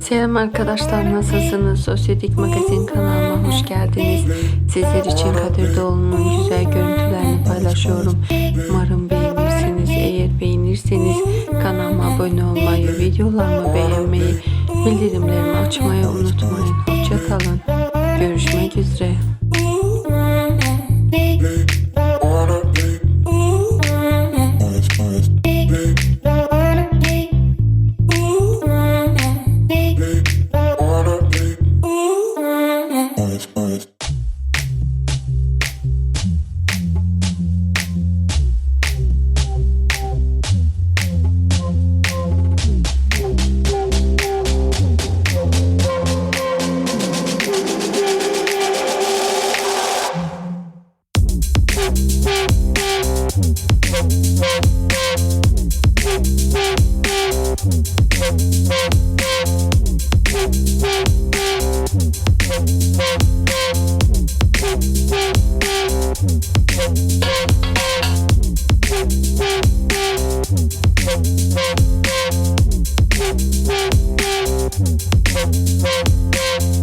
Selam arkadaşlar nasılsınız? Sosyetik Magazin kanalıma hoş geldiniz. Sizler için Kadir Doğulu'nun güzel görüntülerini paylaşıyorum. Umarım beğenirsiniz. Eğer beğenirseniz kanalıma abone olmayı, videolarımı beğenmeyi, bildirimlerimi açmayı unutmayın. Hoşçakalın. Görüşmek üzere. Thank you.